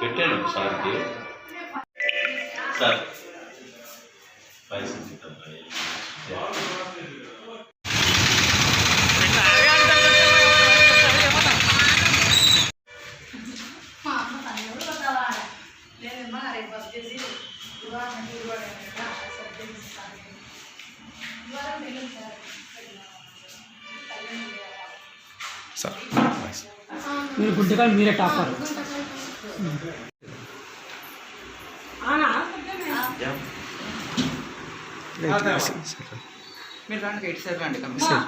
పెట్టాను సార్కి sir. Sir మీరు గుడ్డిగా మీరే టాపర్. మీరు రండి ఎయిట్ సైడ్ రండి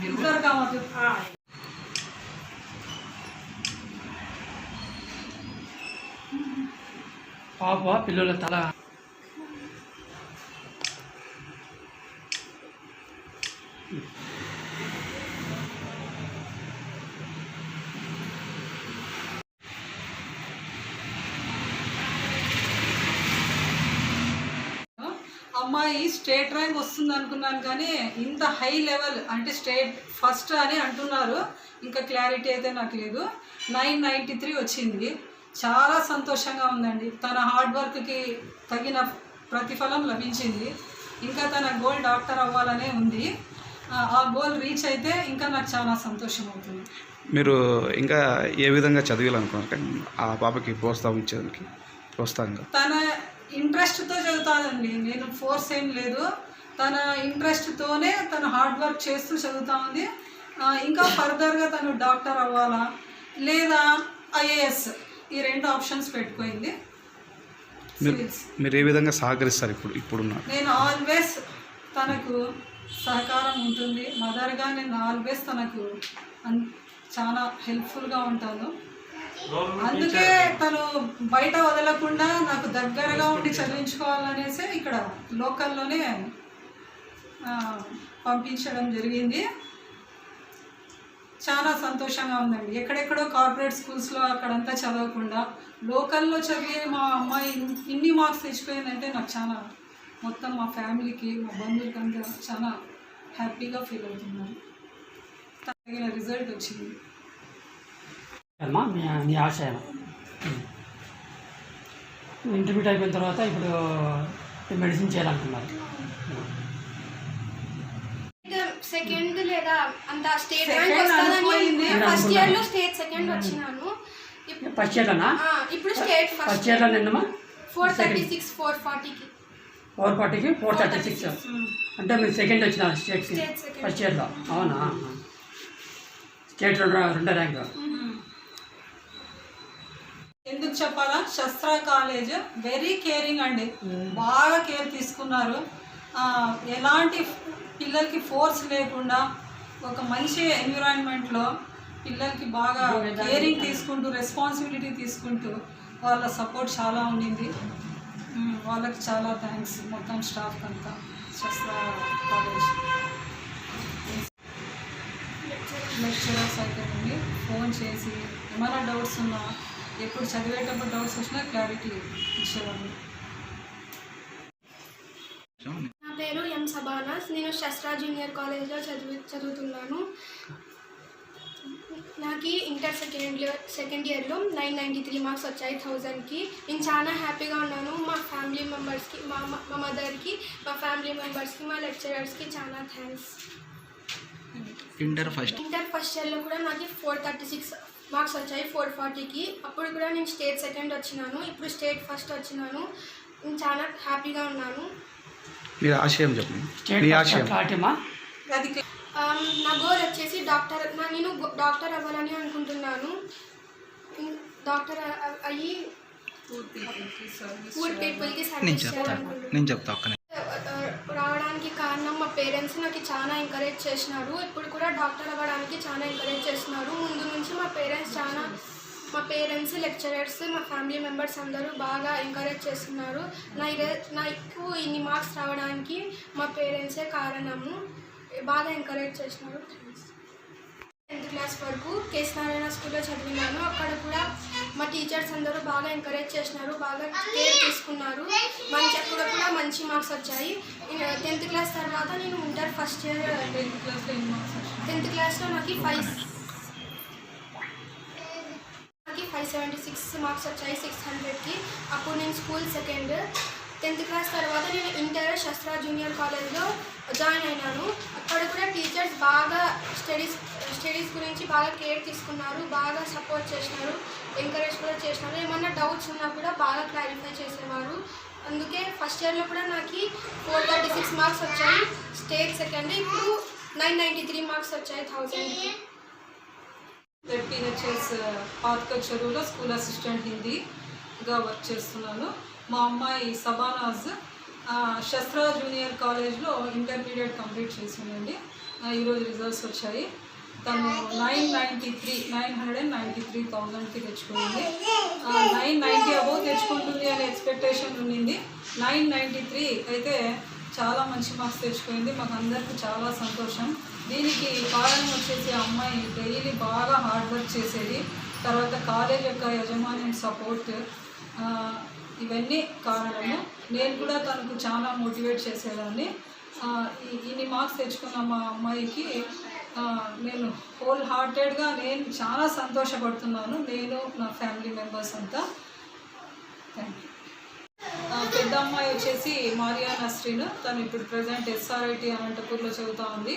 మీరు పాప పిల్లల తల అమ్మాయి స్టేట్ ర్యాంక్ వస్తుంది అనుకున్నాను కానీ ఇంత హై లెవెల్ అంటే స్టేట్ ఫస్ట్ అని అంటున్నారు. ఇంకా క్లారిటీ అయితే నాకు లేదు. నైన్ నైంటీ త్రీ వచ్చింది. చాలా సంతోషంగా ఉందండి. తన హార్డ్ వర్క్కి తగిన ప్రతిఫలం లభించింది. ఇంకా తన గోల్ డాక్టర్ అవ్వాలనే ఉంది. ఆ- గోల్ రీచ్ అయితే ఇంకా నాకు చాలా సంతోషం అవుతుంది మీరు ఇంకా ఏ విధంగా చదివాలనుకున్నారు కానీ ఆ పాపకి ప్రోత్సాహం ఇచ్చేదానికి ప్రోత్సాహంగా? తన ఇంట్రెస్ట్తో చదువుతాదండి నేను ఫోర్స్ ఏం లేదు. తన ఇంట్రెస్ట్తోనే తను హార్డ్ వర్క్ చేస్తూ చదువుతా ఉంది. ఇంకా ఫర్దర్గా తను డాక్టర్ అవ్వాలా లేదా ఐఏఎస్ ఈ రెండు ఆప్షన్స్ పెట్టుకోయింది మీరు ఏ విధంగా సహకరిస్తారు ఇప్పుడు ఇప్పుడున్న? నేను ఆల్వేస్ తనకు సహకారం ఉంటుంది. మదర్గా నేను ఆల్వేస్ తనకు అన్- చాలా హెల్ప్ఫుల్గా ఉంటాను. అందుకే తను బయట వదలకుండా నాకు దగ్గరగా ఉండి చదివించుకోవాలనేసి ఇక్కడ లోకల్లోనే పంపించడం జరిగింది. చాలా సంతోషంగా ఉందండి. ఎక్కడెక్కడో కార్పొరేట్ స్కూల్స్లో అక్కడంతా చదవకుండా లోకల్లో చదివే మా అమ్మాయి ఇన్- ఇన్ని మార్క్స్ తెచ్చిపోయిందంటే నాకు చాలా మొత్తం మా ఫ్యామిలీకి మా బంధువులకి అంతా చాలా హ్యాపీగా ఫీల్ అవుతున్నాను. తగిన రిజల్ట్ వచ్చింది. అమ్మా మీ మీ ఆశయం ఇంటర్మీడియట్ అయిపోయిన తర్వాత ఇప్పుడు మెడిసిన్ చేయాలనుకున్నారు. సెకండ్ లేదా అంత స్టేట్ ర్యాంక్ వస్తుందని. ఫస్ట్ ఇయర్లో స్టేట్ సెకండ్ వచ్చినాను. ఫస్ట్ ఇయర్లోనా? ఆ, ఇప్పుడు స్టేట్ ఫస్ట్ ఫస్ట్ ఇయర్లో నిన్నమా? ఫోర్ థర్టీ సిక్స్ ఫోర్ ఫార్టీకి. ఫోర్ ఫార్టీకి ఫోర్ థర్టీ సిక్స్. అంటే మీరు సెకండ్ వచ్చిన second. ఫస్ట్ ఇయర్లో. అవునా? స్టేట్ రెండో రెండో ర్యాంక్. ఎందుకు చెప్పాలా? శస్త్ర కాలేజ్ వెరీ కేరింగ్ అండి. బాగా కేర్ తీసుకున్నారు. ఎలాంటి పిల్లలకి ఫోర్స్ లేకుండా ఒక మంచి ఎన్విరాన్మెంట్లో పిల్లలకి బాగా కేరింగ్ తీసుకుంటూ రెస్పాన్సిబిలిటీ తీసుకుంటూ వాళ్ళ సపోర్ట్ చాలా ఉండింది. ఉమ్, వాళ్ళకి చాలా థ్యాంక్స్ మొత్తం స్టాఫ్ అంతా శస్త్ర కాలేజ్. లెక్చరర్స్ అయితే ఫోన్ చేసి ఏమైనా డౌట్స్ ఉన్నా ఎప్పుడు చదివేటప్పుడు డౌట్స్ వచ్చినా క్లారిటీ ఇచ్చేవాళ్ళు. నా పేరు ఎం సబానాస్. నేను శస్త్రా జూనియర్ కాలేజ్లో చదివి చదువుతున్నాను. నాకు ఇంటర్ సెకండ్ ఇయర్ సెకండ్ ఇయర్లో నైన్ నైంటీ త్రీ మార్క్స్ వచ్చాయి థౌజండ్కి నేను చాలా హ్యాపీగా ఉన్నాను. మా ఫ్యామిలీ మెంబర్స్కి మా మా మదర్కి మా ఫ్యామిలీ మెంబర్స్కి మా లెక్చరర్స్కి చాలా thanks inter first inter first ఇయర్లో కూడా నాకు ఫోర్ థర్టీ సిక్స్ మార్క్స్ వచ్చాయి ఫోర్ ఫార్టీకి అప్పుడు కూడా నేను స్టేట్ సెకండ్ వచ్చినాను. ఇప్పుడు స్టేట్ ఫస్ట్ వచ్చినాను. నేను చాలా హ్యాపీగా ఉన్నాను. మీరు ఆశయం చెప్పండి. స్టేట్ మీ ఆశయం. Um, నా గోల్ వచ్చేసి డాక్టర్ నా నేను డాక్టర్ అవ్వాలని అనుకుంటున్నాను. డాక్టర్ అయ్యి పూర్ పీపుల్కి సర్వీస్ నేను చెప్తా ఒక్క రావడానికి కారణం మా పేరెంట్స్ నాకు చాలా ఎంకరేజ్ చేసినారు. ఇప్పుడు కూడా డాక్టర్ అవ్వడానికి చాలా ఎంకరేజ్ చేస్తున్నారు. ముందు నుంచి మా పేరెంట్స్ చాలా మా పేరెంట్స్ లెక్చరర్స్ మా ఫ్యామిలీ మెంబర్స్ అందరూ బాగా ఎంకరేజ్ చేస్తున్నారు. నా నాకు ఇన్ని మార్క్స్ రావడానికి మా పేరెంట్సే కారణము బాగా ఎంకరేజ్ చేసినారు టెన్త్ క్లాస్ వరకు కేఎస్ నారాయణ స్కూల్లో చదివినాను. అక్కడ కూడా మా టీచర్స్ అందరూ బాగా ఎంకరేజ్ చేసినారు. బాగా కేర్ తీసుకున్నారు. మంచి మంచి మార్క్స్ వచ్చాయి. టెన్త్ క్లాస్ తర్వాత నేను ఇంటర్ ఫస్ట్ ఇయర్ టెన్త్ క్లాస్లో నాకు ఫైవ్ నాకు ఫైవ్ సెవెంటీ సిక్స్ మార్క్స్ వచ్చాయి సిక్స్ హండ్రెడ్కి. అప్పుడు నేను స్కూల్ సెకండ్. టెన్త్ క్లాస్ తర్వాత నేను ఇంటర్ శస్త్ర జూనియర్ కాలేజ్లో జాయిన్ అయినాను. అక్కడ కూడా టీచర్స్ బాగా స్టడీస్ స్టడీస్ గురించి బాగా కేర్ తీసుకున్నారు బాగా సపోర్ట్ చేసినారు ఎంకరేజ్ కూడా చేసినారు. ఏమన్నా డౌట్స్ ఉన్నా కూడా బాగా క్లారిఫై చేసేవారు. అందుకే ఫస్ట్ ఇయర్లో కూడా నాకు ఫోర్ థర్టీ సిక్స్ మార్క్స్ వచ్చాయి. స్టేట్ సెకండ్ ఇప్పుడు నైన్ నైంటీ త్రీ మార్క్స్ వచ్చాయి థౌజండ్కి జెడ్పీహెచ్ఎస్ పాతక చెరువులో స్కూల్ అసిస్టెంట్ హిందీగా వర్క్ చేస్తున్నాను. మా అమ్మాయి సబానాజ్ శస్త్ర జూనియర్ కాలేజ్లో ఇంటర్మీడియట్ కంప్లీట్ చేసిందండి. ఈరోజు రిజల్ట్స్ వచ్చాయి. తను nine ninety three nine hundred and ninety three థౌజండ్కి తెచ్చుకుంది నైన్ నైంటీ అబౌవ్ తెచ్చుకుంటుంది అనే ఎక్స్పెక్టేషన్ ఉండింది. నైన్ నైంటీ త్రీ అయితే చాలా మంచి మార్క్స్ తెచ్చుకుంది మాకు అందరికీ చాలా సంతోషం. దీనికి కారణం వచ్చేసి అమ్మాయి డైలీ బాగా హార్డ్ వర్క్ చేసేది. తర్వాత కాలేజ్ యొక్క యజమాని సపోర్ట్ ఇవన్నీ కారణము. నేను కూడా తనకు చాలా మోటివేట్ చేసేదాన్ని. ఇన్ని మార్క్స్ తెచ్చుకున్న మా అమ్మాయికి నేను హోల్ హార్టెడ్గా నేను చాలా సంతోషపడుతున్నాను. నేను నా ఫ్యామిలీ మెంబర్స్ అంతా. థ్యాంక్ యూ పెద్ద అమ్మాయి వచ్చేసి మారియా నస్రీన్ తను ఇప్పుడు ప్రజెంట్ ఎస్ఆర్ఐటి అనంతపూర్లో చదువుతూ ఉంది.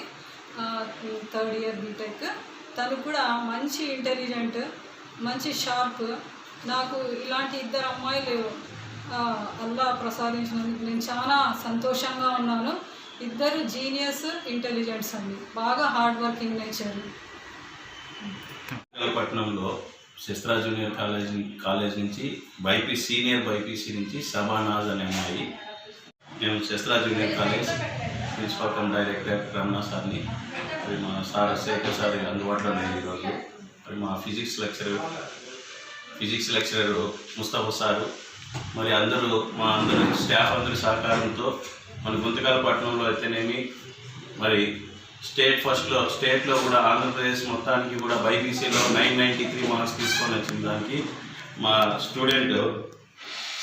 Third year B Tech. తను కూడా మంచి ఇంటెలిజెంట్ మంచి షార్ప్. నాకు ఇలాంటి ఇద్దరు అమ్మాయిలు అల్లా ప్రసాదించినందుకు నేను చాలా సంతోషంగా ఉన్నాను. ఇద్దరు జీనియస్ ఇంటెలిజెంట్స్ అండి. బాగా హార్డ్ వర్కింగ్ నేచర్. పట్టణంలో శస్త్రా జూనియర్ కాలేజ్ కాలేజ్ నుంచి బైపీ సీనియర్ బైపీసీ నుంచి సబానాజ్ అనే అమ్మాయి. మేము Shastra junior college principal cum director Ramana సార్ని మరి మా సార్ శేఖర్ సార్ అందుబాటులో లేదు ఈరోజు. మరి మా physics lecturer physics lecturer Mustafa sir. మరి అందరూ మా అందరూ స్టాఫ్ అందరి సహకారంతో మన గుంతకాల పట్టణంలో అయితేనేమి మరి స్టేట్ ఫస్ట్లో స్టేట్లో కూడా ఆంధ్రప్రదేశ్ మొత్తానికి కూడా బైపీసీలో నైన్ నైంటీ త్రీ మార్క్స్ తీసుకొని వచ్చిన దానికి మా స్టూడెంట్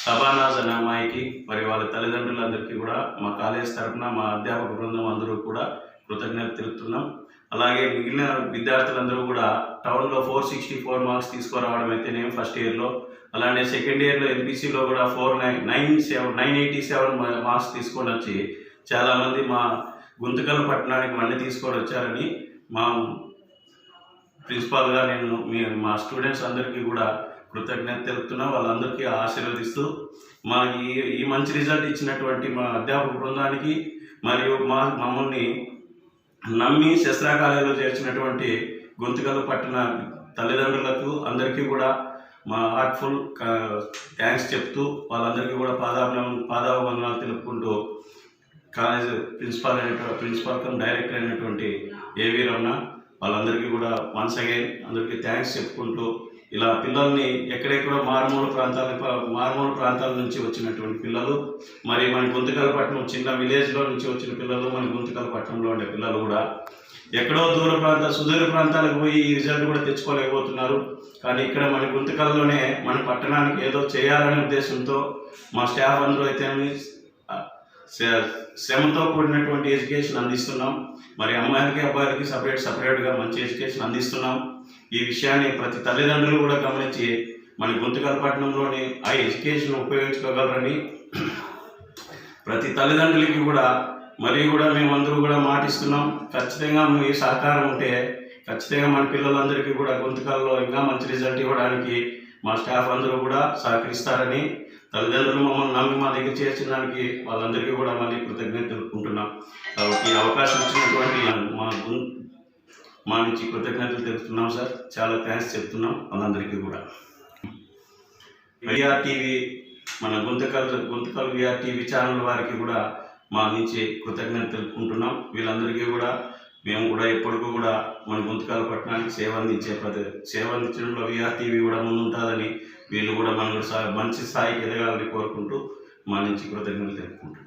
సబానాజ్ అనే అమ్మాయికి మరి వాళ్ళ తల్లిదండ్రులందరికీ కూడా మా కాలేజ్ తరఫున మా అధ్యాపక బృందం అందరూ కూడా కృతజ్ఞత తెలుపుతున్నాం. అలాగే మిగిలిన విద్యార్థులందరూ కూడా టౌన్లో ఫోర్ సిక్స్టీ ఫోర్ మార్క్స్ తీసుకురావడం అయితేనేమి ఫస్ట్ ఇయర్లో అలానే సెకండ్ ఇయర్లో ఎంపీసీలో కూడా four nine nine seven nine eighty seven marks తీసుకొని వచ్చి చాలామంది మా గుంతకల్ పట్టణానికి మళ్ళీ తీసుకొని వచ్చారని మా ప్రిన్సిపాల్గా నేను మీ మా స్టూడెంట్స్ అందరికీ కూడా కృతజ్ఞత తెలుపుతున్నా. వాళ్ళందరికీ ఆశీర్వదిస్తూ మా ఈ ఈ మంచి రిజల్ట్ ఇచ్చినటువంటి మా అధ్యాపక బృందానికి మరియు మా మమ్మల్ని నమ్మి శస్త్రాకాలయంలో చేర్చినటువంటి గొంతుకల పట్టణ తల్లిదండ్రులకు అందరికీ కూడా మా హార్ట్ఫుల్ థ్యాంక్స్ చెప్తూ వాళ్ళందరికీ కూడా పాదాభ పాదాభివందనాలు తెలుపుకుంటూ కాలేజ్ ప్రిన్సిపాల్ అయినటువంటి ప్రిన్సిపాల్ కమ్ డైరెక్టర్ అయినటువంటి ఏవి రమణ వాళ్ళందరికీ కూడా వన్స్ అగైన్ అందరికీ థ్యాంక్స్ చెప్పుకుంటూ ఇలా పిల్లల్ని ఎక్కడెక్కడో మారుమూల ప్రాంతాల మారుమూల ప్రాంతాల నుంచి వచ్చినటువంటి పిల్లలు మరి మన గుంతకలపట్నం చిన్న విలేజ్లో నుంచి వచ్చిన పిల్లలు మన గుంతకలపట్నంలో ఉండే పిల్లలు కూడా ఎక్కడో దూర ప్రాంత సుదూర ప్రాంతాలకు పోయి ఈ రిజల్ట్ కూడా తెచ్చుకోలేకపోతున్నారు. కానీ ఇక్కడ మన గుంతకల్లోనే మన పట్టణానికి ఏదో చేయాలనే ఉద్దేశంతో మా స్టాఫ్ అందరూ అయితే శ్రమతో కూడినటువంటి ఎడ్యుకేషన్ అందిస్తున్నాం. మరి అమ్మాయిలకి అబ్బాయిలకి సపరేట్ సపరేట్గా మంచి ఎడ్యుకేషన్ అందిస్తున్నాం. ఈ విషయాన్ని ప్రతి తల్లిదండ్రులు కూడా గమనించి మన గుంతకల్పట్నంలోని ఆ ఎడ్యుకేషన్ ఉపయోగించుకోగలరని ప్రతి తల్లిదండ్రులకి కూడా మరి కూడా మేమందరూ కూడా మాటిస్తున్నాం. ఖచ్చితంగా మీ సహకారం ఉంటే ఖచ్చితంగా మన పిల్లలందరికీ కూడా గుంతకాల్లో ఇంకా మంచి రిజల్ట్ ఇవ్వడానికి మా స్టాఫ్ అందరూ కూడా సహకరిస్తారని తల్లిదండ్రులు మమ్మల్ని నమ్మి మా దగ్గర చేర్చిన దానికి వాళ్ళందరికీ కూడా మళ్ళీ కృతజ్ఞత తెలుపుకుంటున్నాం. కాబట్టి ఈ అవకాశం ఇచ్చినటువంటి మా మా నుంచి కృతజ్ఞతలు తెలుపుతున్నాం సార్. చాలా థ్యాంక్స్ చెప్తున్నాం వాళ్ళందరికీ కూడా. విఆర్ టీవీ మన Guntakal Guntakal VR TV channel వారికి కూడా మా నుంచి కృతజ్ఞత తెలుపుకుంటున్నాం. వీళ్ళందరికీ కూడా మేము కూడా ఎప్పటికీ కూడా మన గుంతకాల పట్టణానికి సేవ అందించే ప్రతి సేవ అందించడంలో విఆర్ టీవీ కూడా ముందుంటుందని వీళ్ళు కూడా మన మంచి స్థాయికి ఎదగాలని కోరుకుంటూ మా నుంచి కృతజ్ఞతలు తెలుపుకుంటున్నాం.